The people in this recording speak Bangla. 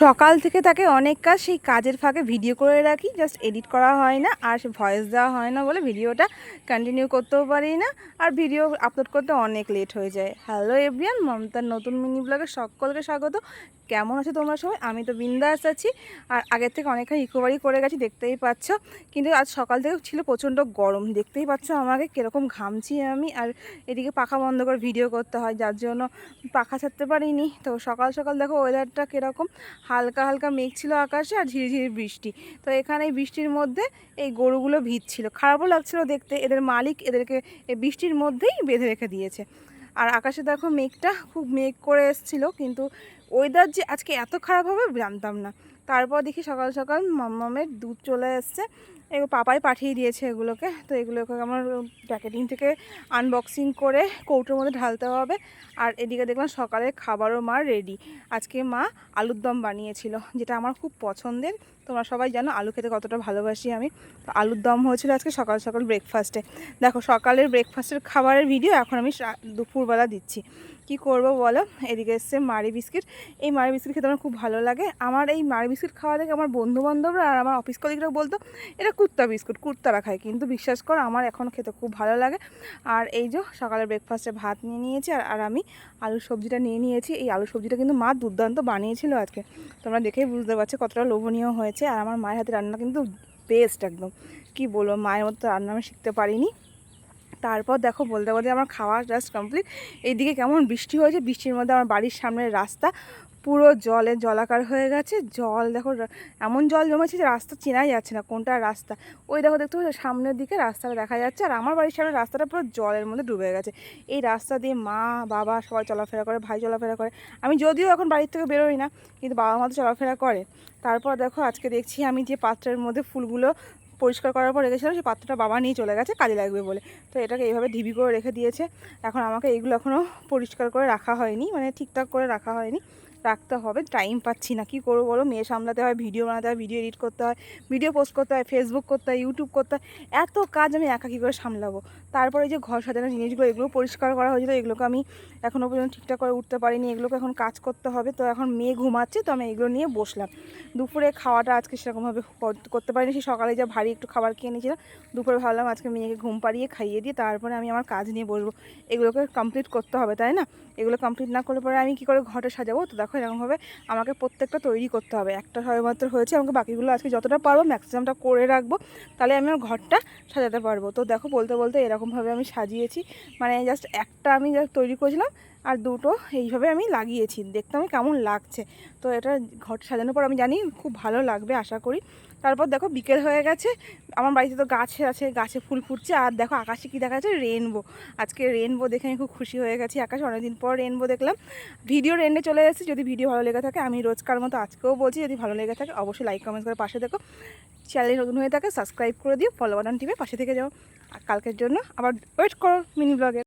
সকাল থেকে তাকে অনেক কাজ সেই কাজের ফাঁকে ভিডিও করে রাখি জাস্ট এডিট করা হয় না, আর সে ভয়েস দেওয়া হয় না বলে ভিডিওটা কন্টিনিউ করতেও পারি না, আর ভিডিও আপলোড করতে অনেক লেট হয়ে যায়। হ্যালো এভরিয়ান মমতার নতুন মিনি ব্লগে সকলকে স্বাগত। কেমন আছো তোমরা সবাই? আমি তো বিন্দাস আছি, আর আগের থেকে অনেকটা রিকভারি করে গেছি, দেখতেই পাচ্ছ। কিন্তু আজ সকাল থেকে ছিল প্রচণ্ড গরম, দেখতেই পাচ্ছ আমাকে কীরকম ঘামছি আমি, আর এদিকে পাখা বন্ধ করে ভিডিও করতে হয়, যার জন্য পাখা ছাড়তে পারিনি। তো সকাল সকাল দেখো ওয়েদারটা কীরকম হালকা হালকা মেঘ ছিল আকাশে আর ঝিরিঝিরি বৃষ্টি। তো এখানে এই বৃষ্টির মধ্যে এই গরুগুলো ভিজ ছিল খারাপও লাগছিল দেখতে, এদের মালিক এদেরকে বৃষ্টির মধ্যেই বেঁধে রেখে দিয়েছে। আর আকাশে দেখো মেঘটা খুব মেঘ করে এসেছিল, কিন্তু ওয়েদার যে আজকে এত খারাপ হবে জানতাম না। তারপর দেখি সকাল সকাল মাম্মামের দুধ চলে এসছে। এগুলো পাপাই পাঠিয়ে দিয়েছে এগুলোকে। তো এগুলোকে আমার প্যাকেটিং থেকে আনবক্সিং করে কৌটোর মধ্যে ঢালতে হবে। আর এদিকে দেখলাম সকালের খাবারও মা রেডি আজকে মা আলুর দম বানিয়েছিল, যেটা আমার খুব পছন্দের। তোমরা সবাই জানো আলু খেতে কতটা ভালোবাসি আমি। তো আলুর দম হয়েছিল আজকে সকাল সকাল ব্রেকফাস্টে দেখো, সকালের ব্রেকফাস্টের খাবারের ভিডিও এখন আমি দুপুরবেলা দিচ্ছি। কি করব বলো? এদিকে এসছে মারি বিস্কিট। এই মারি বিস্কিট খেতে আমার খুব ভালো লাগে। আমার এই মারি বিস্কিট খাওয়া দেখে আমার বন্ধু বান্ধবরা আর আমার অফিস কলিগরা বলতো এটা কুত্তা বিস্কুট কুত্তারা খায়। কিন্তু বিশ্বাস করো, আমার এখন খেতে খুব ভালো লাগে। আর এই যে সকালের ব্রেকফাস্টে ভাত নিয়ে নিয়েছি, আর আর আমি আলুর সবজিটা নিয়ে নিয়েছি। এই আলুর সবজিটা কিন্তু মা দুর্দান্ত বানিয়েছিল আজকে। তোমরা দেখেই বুঝতে পারছ কতটা লোভনীয় হয়েছে। আর আমার মায়ের হাতে রান্না কিন্তু বেস্ট একদম। কি বলব, মায়ের মতো রান্না আমি শিখতে পারিনি। তারপর দেখো, বলতে বলতে আমার খাওয়া জাস্ট কমপ্লিট এইদিকে কেমন বৃষ্টি হয়েছে, বৃষ্টির মধ্যে আমার বাড়ির সামনের রাস্তা পুরো জলে জলাকার হয়ে গেছে। জল দেখো এমন জল জমেছে যে রাস্তা চেনাই যাচ্ছে না কোনটা রাস্তা। ওই দেখো, দেখতে পাচ্ছ সামনের দিকে রাস্তাটা দেখা যাচ্ছে আর আমার বাড়ির সামনে রাস্তাটা পুরো জলের মধ্যে ডুবে গেছে। এই রাস্তা দিয়ে মা, বাবা সবাই চলাফেরা করে, ভাই চলাফেরা করে। আমি যদিও এখন বাড়ির থেকে বেরোই না, কিন্তু বাবা মা তো চলাফেরা করে। তারপর দেখো, আজকে দেখছি আমি যে পাত্রের মধ্যে ফুলগুলো পরিষ্কার করার পর রেখেছিলাম, সেই পাত্রটা বাবা নিয়ে চলে গেছে, কাজে লাগবে বলে। তো এটাকে এইভাবে ঢিবি করে রেখে দিয়েছে। এখন আমাকে এগুলো এখনও পরিষ্কার করে রাখা হয়নি মানে ঠিকঠাক করে রাখা হয়নি। রাখতে হবে টাইম পাচ্ছি না। কি করব বলো? মেয়ে সামলাতে হয় ভিডিও বানাতে হয় ভিডিও এডিট করতে হয় ভিডিও পোস্ট করতে হয় ফেসবুক করতে হয় ইউটিউব করতে হয়। এত কাজ আমি একা কী করে সামলাবো? তারপরে যে ঘর সাজানোর জিনিসগুলো, এগুলো পরিষ্কার করা হয়েছিল, এগুলোকে আমি এখনও পর্যন্ত ঠিকঠাক করে উঠতে পারিনি, এগুলোকে এখন কাজ করতে হবে। তো এখন মেয়ে ঘুমাচ্ছে, তো আমি এগুলো নিয়ে বসলাম। দুপুরে খাওয়াটা আজকে সেরকমভাবে করতে পারিনি, সেই সকালে যা ভারী একটু খাবার খেয়ে নিয়েছিলাম, দুপুরে ভাবলাম আজকে মেয়েকে ঘুম পাড়িয়ে খাইয়ে দিয়ে তারপরে আমি আমার কাজ নিয়ে বসবো। এগুলোকে কমপ্লিট করতে হবে, তাই না? এগুলো কমপ্লিট না করলে পরে আমি কী করে ঘরটা সাজাবো? তো দেখো এরকমভাবে আমাকে প্রত্যেকটা তৈরি করতে হবে। একটা সবেমাত্র হয়েছে, আমাকে বাকিগুলো আজকে যতটা পারব ম্যাক্সিমামটা করে রাখব, তাহলে আমি আমার ঘরটা সাজাতে পারব। তো দেখো বলতে বলতে এরকমভাবে আমি সাজিয়েছি। মানে জাস্ট একটা আমি তৈরি করেছিলাম আর দুটো এইভাবে আমি লাগিয়েছি। দেখতে আমি কেমন লাগছে। তো এটা ঘর সাজানোর পর আমি জানি খুব ভালো লাগবে, আশা করি। তারপর দেখো বিকেল হয়ে গেছে। আমার বাড়িতে তো গাছে আছে, গাছে ফুল ফুটছে। আর দেখো আকাশে কী দেখা যাচ্ছে রেনবো আজকে রেনবো দেখে আমি খুব খুশি হয়ে গেছি। আকাশে অনেকদিন পর রেনবো দেখলাম। ভিডিও রেন্ডে চলে এসেছে। যদি ভিডিও ভালো লেগে থাকে, আমি রোজকার মতো আজকেও বলছি, যদি ভালো লেগে থাকে, অবশ্যই লাইক কমেন্ট করে পাশে দেখো। চ্যানেল নতুন হয়ে থাকে সাবস্ক্রাইব করে দিও। ফলো বাটন টিপে পাশে থেকে যাও। আর কালকের জন্য আবার ওয়েট করো মিনি ব্লগে